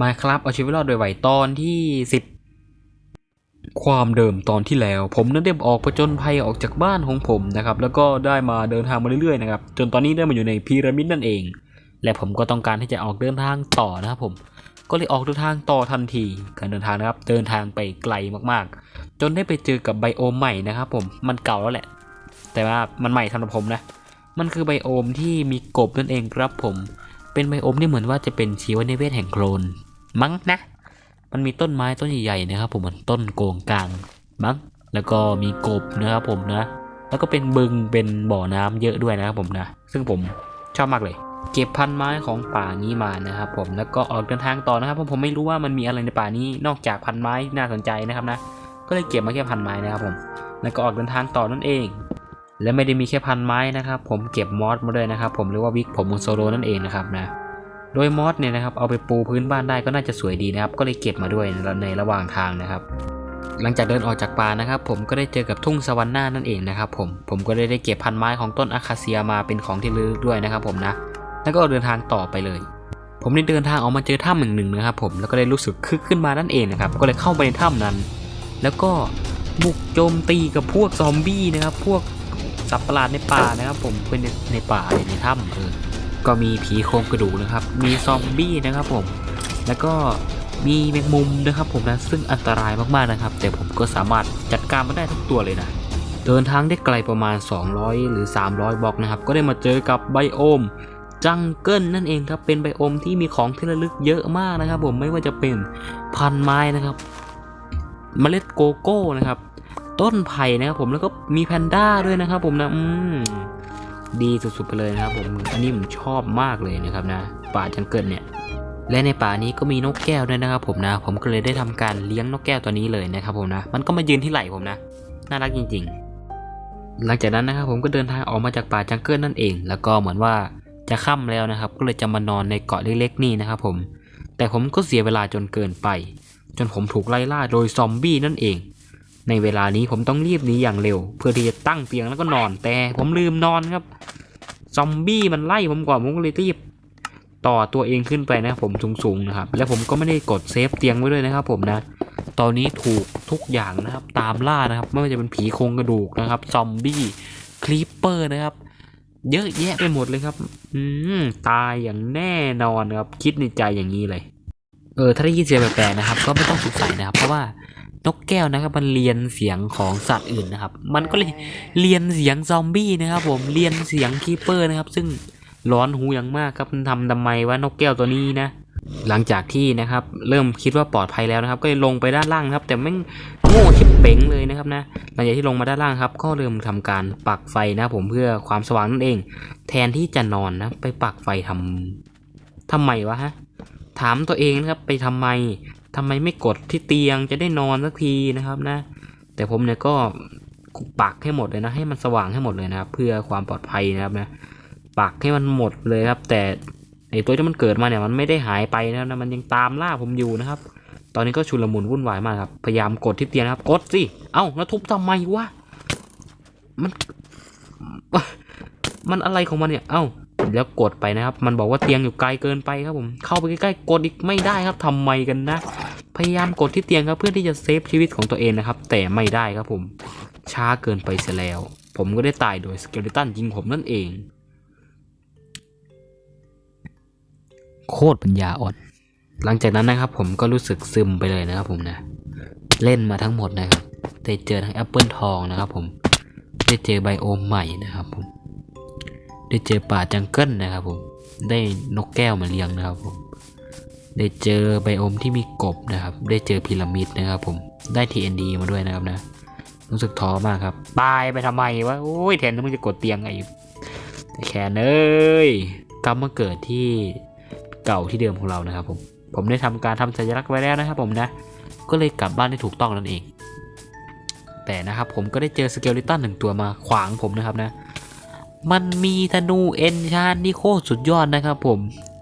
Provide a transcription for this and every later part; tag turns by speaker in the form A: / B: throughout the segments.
A: มาครับเอาชีวิตรอดโดยไหวตอนที่สิบความเดิมตอนที่แล้ว ผมนั้นได้ออกผจญภัยออกจากบ้านของผมนะครับ แล้วก็ได้มาเดินทางมาเรื่อยๆนะครับ จนตอนนี้ได้มาอยู่ในพีระมิดนั่นเอง และผมก็ต้องการที่จะออกเดินทางต่อนะครับผม ก็เลยออกเดินทางต่อทันทีการเดินทางนะครับ เดินทางไปไกลมากๆ จนได้ไปเจอกับไบโอมใหม่นะครับ ผม มันเก่าแล้วแหละ แต่ว่ามันใหม่สำหรับผมนะ มันคือไบโอมที่มีกบนั่นเองครับผม เป็นไบโอมที่เหมือนว่าจะเป็นชีวนิเวศแห่งโคลนมั้งนะ มันมีต้นไม้ต้นใหญ่ๆนะครับ ผมเหมือนต้นโกงกลางมั้งแล้วก็มีกบนะครับผมนะ แล้วก็เป็นบึงเป็นบ่อน้ำเยอะด้วยนะครับผมนะ ซึ่งผมชอบมากเลย เก็บพันไม้ของป่านี้มานะครับผมแล้วก็ออกเดินทางต่อนะครับเพราะผมไม่รู้ว่ามันมีอะไรในป่านี้นอกจากพันไม้น่าสนใจนะครับนะ ก็เลยเก็บมาแค่พันไม้นะครับผม แล้วก็ออกเดินทางต่อนั่นเอง และไม่ได้มีแค่พันไม้นะครับ ผมเก็บมอสมาด้วยนะครับ ผมหรือว่าวิกผมมูโซโลนั่นเองนะครับนะโดยมอสเนี่ยนะครับเอาไปปูพื้นบ้านได้ก็น่าจะสวยดีนะครับ ก็เลยเก็บมาด้วยในระหว่างทางนะครับ หลังจากเดินออกจากป่านะครับ ผมก็ได้เจอกับทุ่งสวรรค์หน้านั่นเองนะครับ ผมผมก็ได้ได้เก็บพันไม้ของต้นอะคาเซียมาเป็นของที่ระลึกด้วยนะครับ ผมนะ แล้วก็เดินทางต่อไปเลย ผมได้เดินทางออกมาเจอถ้ำหนึ่งหนึ่งนะครับ ผมแล้วก็ได้รู้สึกคึกขึ้นมานั่นเองนะครับก็เลยเข้าไปในถ้ำนั้น แล้วก็บุกโจมตีกับพวกซอมบี้นะครับ พวก สัตว์ประหลาดในป่านะครับ ผมเป็นในป่าในถ้ำเออก็มีผีโครงกระดูกนะครับ มีซอมบี้นะครับผม แล้วก็มีแมงมุมนะครับ ผมนะซึ่งอันตรายมากๆนะครับ แต่ผมก็สามารถจัดการมันได้ทุกตัวเลยนะเดินทางได้ไกลประมาณ 200 หรือ 300 บล็อกนะครับ ก็ได้มาเจอกับไบโอมจังเกิลนั่นเองครับเป็นไบโอมที่มีของที่ระลึกเยอะมากนะครับ ผมไม่ว่าจะเป็นพันไม้นะครับ เมล็ดโกโก้นะครับ ต้นไผ่นะครับผมแล้วก็มีแพนด้าด้วยนะครับผมนะอืมดีสุดๆไปเลยนะครับผมอันนี้ผมชอบมากเลยนะครับนะ ป่าจังเกิลเนี่ยและในป่านี้ก็มีนกแก้วด้วยนะครับผมนะ ผมก็เลยได้ทำการเลี้ยงนกแก้วตัวนี้เลยนะครับผมนะ มันก็มายืนที่ไหล่ผมนะ น่ารักจริง ๆ หลังจากนั้นนะครับผมก็เดินทางออกมาจากป่าจังเกิลนั่นเอง แล้วก็เหมือนว่าจะค่ำแล้วนะครับ ก็เลยจะมานอนในเกาะเล็กๆนี่นะครับผม แต่ผมก็เสียเวลาจนเกินไป จนผมถูกไล่ล่าโดยซอมบี้นั่นเอง ในเวลานี้ผมต้องรีบหนีอย่างเร็ว เพื่อที่จะตั้งเตียงแล้วก็นอน แต่ผมลืมนอนครับ ซอมบี้มันไล่ผมก่อนผมก็เลยรีบต่อตัวเองขึ้นไปนะผมสูงๆนะครับ แล้วผมก็ไม่ได้กดเซฟเตียงไว้ด้วยนะครับ ผมนะ ตอนนี้ถูกทุกอย่างนะครับ ตามล่านะครับ ไม่ว่าจะเป็นผีโครงกระดูกนะครับ ซอมบี้คลีปเปอร์นะครับ เยอะแยะไปหมดเลยครับ อืมตายอย่างแน่นอนครับ คิดในใจอย่างนี้เลย เออถ้าได้ยินเสียงแปลกๆนะครับ ก็ไม่ต้องสงสัยนะครับ เพราะว่า นกแก้วนะครับ มันเรียนเสียงของสัตว์อื่นนะครับ มันก็เลยเรียนเสียงซอมบี้นะครับผมเรียนเสียงคีเปอร์นะครับ ซึ่งร้อนหูอย่างมากครับมันทำทำไมว่านกแก้วตัวนี้นะ หลังจากที่นะครับ เริ่มคิดว่าปลอดภัยแล้วนะครับ ก็เลยลงไปด้านล่างนะครับ แต่ไม่งโง่ชิบเป๋งเลยนะครับนะหลังจากที่ลงมาด้านล่างครับ ก็เริ่มทำการปักไฟนะครับผมเพื่อความสว่างนั่นเอง แทนที่จะนอนนะ ไปปักไฟทำทำไมวะฮะถามตัวเองนะครับไปทำไม ทำไมไม่กดที่เตียงจะได้นอนสักทีนะครับนะ แต่ผมเนี่ยก็ปักให้หมดเลยนะให้มันสว่างให้หมดเลยนะครับ เพื่อความปลอดภัยนะครับนะปักให้มันหมดเลยครับ แต่ไอตัวที่มันเกิดมาเนี่ยมันไม่ได้หายไปนะนะมันยังตามล่าผมอยู่นะครับ ตอนนี้ก็ชุลมุนวุ่นวายมากครับ พยายามกดที่เตียงนะครับกดสิเอ้าแล้วทุบทำไมวะมัน มันอะไรของมันเนี่ยเอ้าแล้วกดไปนะครับ มันบอกว่าเตียงอยู่ไกลเกินไปครับผม เข้าไปใกล้ๆ กดอีกไม่ได้ครับทำไมกันนะ พยายามกดที่เตียงครับเพื่อที่จะเซฟชีวิตของตัวเองนะครับ แต่ไม่ได้ครับผม ช้าเกินไปเสียแล้ว ผมก็ได้ตายโดยสเกเลตันยิงผมนั่นเอง โคตรปัญญาอ่อน หลังจากนั้นนะครับ ผมก็รู้สึกซึมไปเลยนะครับผมนะ เล่นมาทั้งหมดนะครับได้เจอทั้งแอปเปิลทองนะครับผม ได้เจอไบโอมใหม่นะครับผม ได้เจอป่าจังเกิลนะครับผม ได้นกแก้วมาเลี้ยงนะครับผม ได้เจอไบโอมที่มีกบนะครับ ได้เจอพีระมิดนะครับผม ได้ TND มาด้วยนะครับนะ รู้สึกท้อมากครับ ตายไปทำไมวะ โอ้ยแทนที่มึงจะกดเตียงไงแต่แค่เอ้ยกลับมาเกิดที่เก่าที่เดิมของเรานะครับผม ผมได้ทำการทำสัญลักษณ์ไว้แล้วนะครับผมนะ ก็เลยกลับบ้านได้ถูกต้องนั่นเอง แต่นะครับผมก็ได้เจอสเกลลิตันหนึ่งตัวมาขวางผมนะครับนะ มันมีธนูเอนชานที่โคตรสุดยอดนะครับผม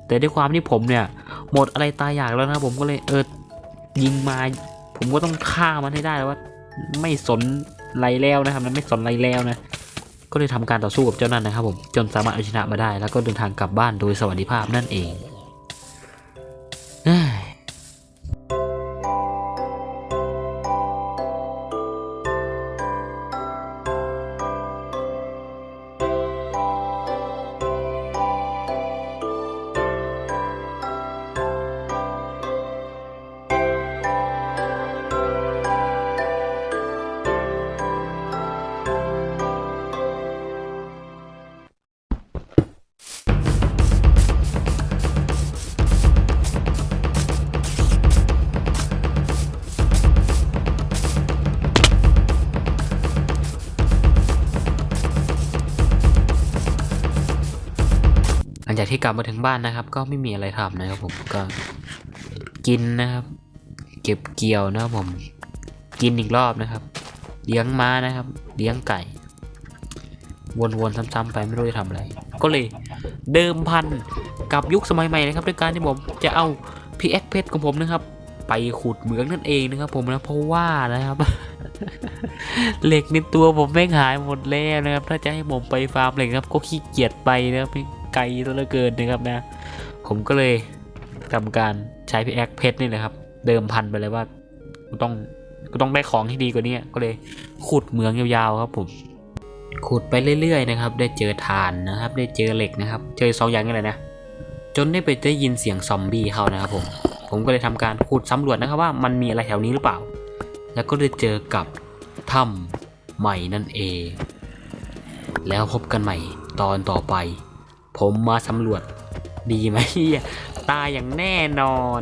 A: แต่ด้วยความที่ผมเนี่ย หมดอะไรตายอยากแล้วนะผมก็เลยเออยิงมา ผมก็ต้องฆ่ามันให้ได้แล้วว่า ไม่สนไรแล้วนะครับนะไม่สนไรแล้วนะก็เลยทำการต่อสู้กับเจ้านั่นนะครับผมจนสามารถเอาชนะมาได้ แล้วก็เดินทางกลับบ้านโดยสวัสดิภาพนั่นเอง ที่กลับมาถึงบ้านนะครับ ก็ไม่มีอะไรทำนะครับ ผมก็กินนะครับ เก็บเกี่ยวนะครับผมกินอีกรอบนะครับ เลี้ยงม้านะครับ เลี้ยงไก่ วนๆซ้ำๆไปไม่รู้จะทำอะไร ก็เลยเดิมพันกับยุคสมัยใหม่นะครับด้วยการที่ผมจะเอาพีเอ็กเพชรของผมนะครับ ไปขุดเหมืองนั่นเองนะครับ ผมนะเพราะว่านะครับ เหล็กในตัวผมแม่หายหมดแล้วนะครับ ถ้าจะให้ผมไปฟาร์มเหล็กครับ ก็ขี้เกียจไปนะครับ ไกลตัวเหลือเกินนะครับนะ ผมก็เลยทำการใช้พีแอคเพชรนี่แหละครับ เดิมพันไปเลยว่ากูต้องกูต้องได้ของที่ดีกว่านี้ก็เลยขุดเหมืองยาวๆครับผมขุดไปเรื่อยๆนะครับ ได้เจอถ่านนะครับ ได้เจอเหล็กนะครับ เจอสองอย่างนี่แหละนะ จนได้ไปได้ยินเสียงซอมบี้เข้านะครับผมผมก็เลยทำการขุดสำรวจนะครับว่ามันมีอะไรแถวนี้หรือเปล่า แล้วก็ได้เจอกับถ้ำใหม่นั่นเอง แล้วพบกันใหม่ตอนต่อไป ผมมาสำรวจดีไหมตายอย่างแน่นอน